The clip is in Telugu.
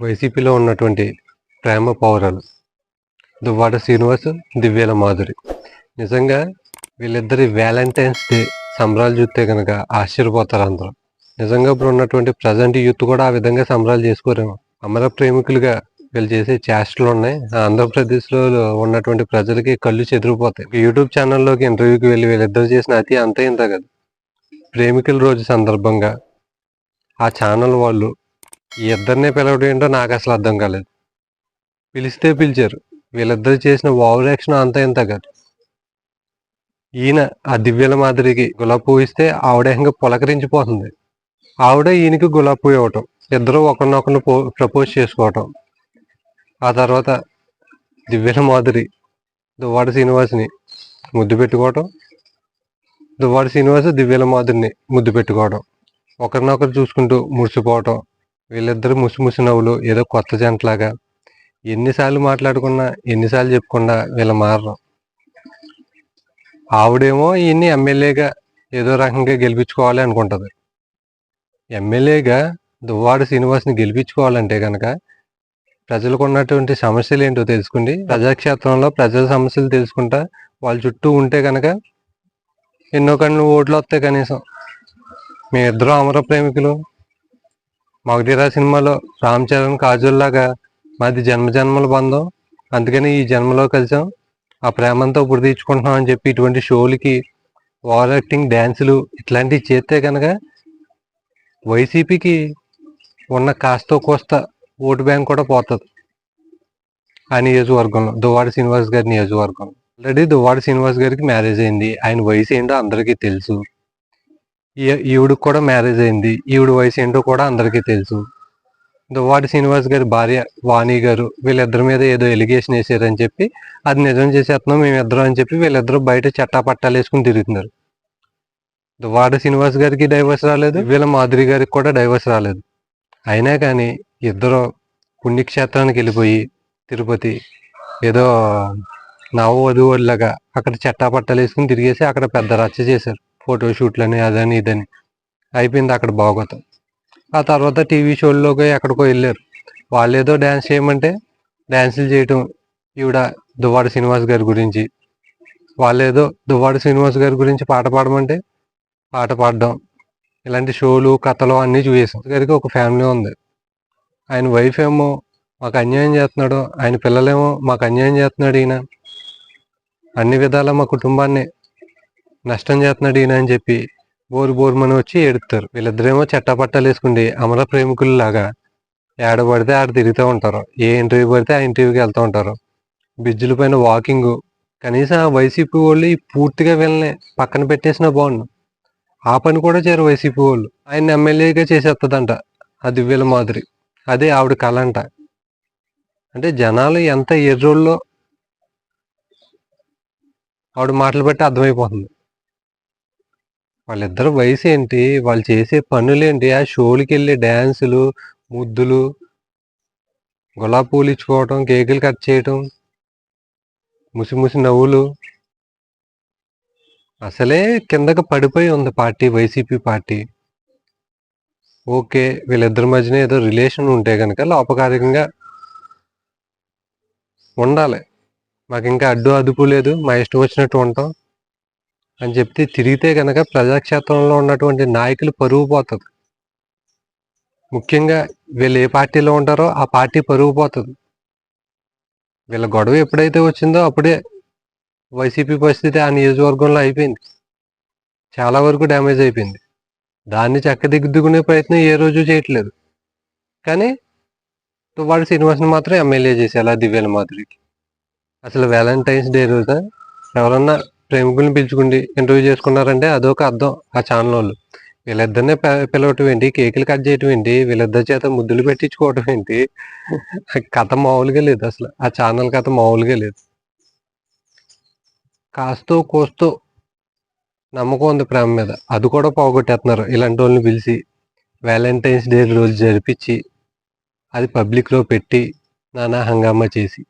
వైసీపీలో ఉన్నటువంటి ప్రేమ పౌరాలు. దువ్వాడ శ్రీనివాస్ దివ్యాల మాధురి. నిజంగా వీళ్ళిద్దరి వ్యాలంటైన్స్ డే సంబరాలు చూస్తే కనుక ఆశ్చర్యపోతారు అందరూ. నిజంగా ఇప్పుడు ఉన్నటువంటి ప్రజెంట్ యూత్ కూడా ఆ విధంగా సంబరాలు చేసుకోరేమో. అమర ప్రేమికులుగా వీళ్ళు చేసే చేష్టలు ఉన్నాయి. ఆంధ్రప్రదేశ్లో ఉన్నటువంటి ప్రజలకి కళ్ళు చెదిరిపోతాయి. యూట్యూబ్ ఛానల్లోకి ఇంటర్వ్యూకి వెళ్ళి వీళ్ళిద్దరు చేసిన అతి అంతే ఇంత కదా. ప్రేమికుల రోజు సందర్భంగా ఆ ఛానల్ వాళ్ళు ఈ ఇద్దరినే పిలవడం ఏంటో నాకు అసలు అర్థం కాలేదు. పిలిస్తే పిలిచారు. వీళ్ళిద్దరు చేసిన ఓవర్ యాక్షన్ అంతా ఇంత కాదు. ఈయన ఆ దివ్యల మాదిరికి గులాబీ పువ్వు ఇస్తే ఆవిడ ఇంకా పులకరించిపోతుంది. ఆవిడ ఈయనకి గులాబీ పువ్వు ఇవ్వటం ఇద్దరు ఒకరినొకరిని ప్రపోజ్ చేసుకోవటం. ఆ తర్వాత దివ్యల మాదిరి దువ్వాడ శ్రీనివాస్ని ముద్దు పెట్టుకోవటం దువ్వాడ శ్రీనివాస్ దివ్యల మాదిరిని ముద్దు పెట్టుకోవడం ఒకరినొకరు చూసుకుంటూ మురిసిపోవటం వీళ్ళిద్దరు ముసి నవ్వులు ఏదో కొత్త జంటలాగా. ఎన్నిసార్లు మాట్లాడుకున్నా ఎన్నిసార్లు చెప్పకుండా వీళ్ళ మారరు. ఆవిడేమో ఈయన్ని ఎమ్మెల్యేగా ఏదో రకంగా గెలిపించుకోవాలి అనుకుంటుంది. ఎమ్మెల్యేగా దువ్వాడ శ్రీనివాస్ని గెలిపించుకోవాలంటే కనుక ప్రజలకు ఉన్నటువంటి సమస్యలు ఏంటో తెలుసుకుండి. ప్రజాక్షేత్రంలో ప్రజల సమస్యలు తెలుసుకుంటా వాళ్ళ చుట్టూ ఉంటే కనుక ఎన్నో కన్ను ఓట్లు వస్తాయి కనీసం. మీ ఇద్దరు అమర ప్రేమికులు మొగటిరా సినిమాలో రామ్ చరణ్ కాజల్ లాగా మాది జన్మ జన్మల బంధం. అందుకని ఈ జన్మలో కలిసాం. ఆ ప్రేమంతో ఇప్పుడు తీర్చుకుంటున్నాం అని చెప్పి ఇటువంటి షోలకి ఓవర్ యాక్టింగ్ డ్యాన్సులు ఇట్లాంటివి చేస్తే కనుక వైసీపీకి ఉన్న కాస్తో కోస్త ఓటు బ్యాంక్ కూడా పోతుంది. ఆ నియోజకవర్గంలో దువ్వాడ శ్రీనివాస్ గారి నియోజకవర్గంలో. ఆల్రెడీ దువ్వాడ శ్రీనివాస్ గారికి మ్యారేజ్ అయింది. ఆయన వయసు ఏంటో అందరికీ తెలుసు. ఈవిడకి కూడా మ్యారేజ్ అయింది. ఈవిడ వయసు ఏంటో కూడా అందరికీ తెలుసు. దువ్వాడి శ్రీనివాస్ గారి భార్య వాణి గారు వీళ్ళిద్దరి మీద ఏదో ఎలిగేషన్ వేసారని చెప్పి అది నిజం చేసేస్తున్నాం మేమిద్దరం అని చెప్పి వీళ్ళిద్దరూ బయట చట్టా పట్టాలు వేసుకుని తిరుగుతున్నారు. దువ్వాడి శ్రీనివాస్ గారికి డైవర్స్ రాలేదు వీళ్ళ మాధురి గారికి కూడా డైవర్స్ రాలేదు. అయినా కానీ ఇద్దరు పుణ్యక్షేత్రానికి వెళ్ళిపోయి తిరుపతి ఏదో నవవధువులాగా అక్కడ చట్టా పట్టాలు వేసుకుని తిరిగేసి అక్కడ పెద్ద రచ్చ చేశారు. ఫోటో షూట్లని అదని ఇదని. అయిపోయింది అక్కడ బాగోతాం. ఆ తర్వాత టీవీ షోల్లోకి ఎక్కడికో వెళ్ళారు. వాళ్ళు ఏదో డ్యాన్స్ చేయమంటే డ్యాన్సులు చేయటం ఈవిడ దువ్వాడ శ్రీనివాస్ గారి గురించి. వాళ్ళు ఏదో దువ్వాడ శ్రీనివాస్ గారి గురించి పాట పాడమంటే పాట పాడడం ఇలాంటి షోలు కథలు అన్నీ చూసాం గారికి ఒక ఫ్యామిలీ ఉంది. ఆయన వైఫ్ ఏమో మాకు అన్యాయం చేస్తున్నాడు ఆయన పిల్లలేమో మాకు అన్యాయం చేస్తున్నాడు ఈయన. అన్ని విధాలా మా కుటుంబాన్ని నష్టం చేస్తున్నాడు ఈయన అని చెప్పి బోరు బోరుమని వచ్చి ఏడుతారు వీళ్ళిద్దరేమో చెట్టపట్టాలు వేసుకుండి అమర ప్రేమికులు లాగా ఏడ పడితే ఆడ తిరుగుతూ ఉంటారు. ఏ ఇంటర్వ్యూ పడితే ఆ ఇంటర్వ్యూకి వెళ్తూ ఉంటారు. బ్రిడ్జిల పైన వాకింగ్ కనీసం ఆ వైసీపీ వాళ్ళు పూర్తిగా వీళ్ళని పక్కన పెట్టేసినా బాగుండు. ఆ పని కూడా చేయరు వైసీపీ వాళ్ళు. ఆయన ఎమ్మెల్యేగా చేసేస్తుందంట ఆ దివ్యల మాదిరి. అదే ఆవిడ కళ అంట. అంటే జనాలు ఎంత ఎర్రోళ్ళో ఆవిడ మాటలు బట్టి అర్థమైపోతుంది. వాళ్ళిద్దరు వయసు ఏంటి వాళ్ళు చేసే పనులు ఏంటి ఆ షోలకి వెళ్ళే డ్యాన్సులు ముద్దులు గులాబీ పూలు ఇచ్చుకోవటం కేకులు కట్ చేయటం ముసి ముసి నవ్వులు. అసలే కిందకి పడిపోయి ఉంది పార్టీ వైసీపీ పార్టీ. ఓకే వీళ్ళిద్దరి మధ్యన ఏదో రిలేషన్ ఉంటే కనుక లోపకారికంగా ఉండాలి. మాకు ఇంకా అడ్డు అదుపు లేదు. మా ఇష్టం వచ్చినట్టు ఉంటాం. అని చెప్తే తిరిగితే కనుక ప్రజాక్షేత్రంలో ఉన్నటువంటి నాయకులు పరువు పోతుంది ముఖ్యంగా వీళ్ళు ఏ పార్టీలో ఉంటారో ఆ పార్టీ పరువు పోతుంది. వీళ్ళ గొడవ ఎప్పుడైతే వచ్చిందో అప్పుడే వైసీపీ పరిస్థితి ఆ నియోజకవర్గంలో అయిపోయింది. చాలా వరకు డ్యామేజ్ అయిపోయింది. దాన్ని చక్కదిద్దుకునే ప్రయత్నం ఏ రోజు చేయట్లేదు. కానీ వాడు శ్రీనివాస్ని మాత్రం ఎమ్మెల్యే చేసేయాలి దివ్యాల మాదిరికి. అసలు వ్యాలంటైన్స్ డే రోజున ఎవరన్నా ప్రేమికుల్ని పిలుచుకుండి ఇంటర్వ్యూ చేసుకున్నారంటే అదొక అర్థం ఆ ఛానల్ వాళ్ళు వీళ్ళిద్దరినే పిలవటం ఏంటి కేకులు కట్ చేయటం ఏంటి వీళ్ళిద్దరి చేత ముద్దులు పెట్టించుకోవటం ఏంటి కథ మామూలుగా లేదు అసలు. ఆ ఛానల్ కథ మామూలుగా లేదు. కాస్తో కోస్తో నమ్మకం ఉంది ప్రేమ మీద. అది కూడా పోగొట్టేస్తున్నారు ఇలాంటి వాళ్ళని పిలిచి వ్యాలంటైన్స్ డే రోజు జరిపించి అది పబ్లిక్లో పెట్టి నానా హంగామా చేసి.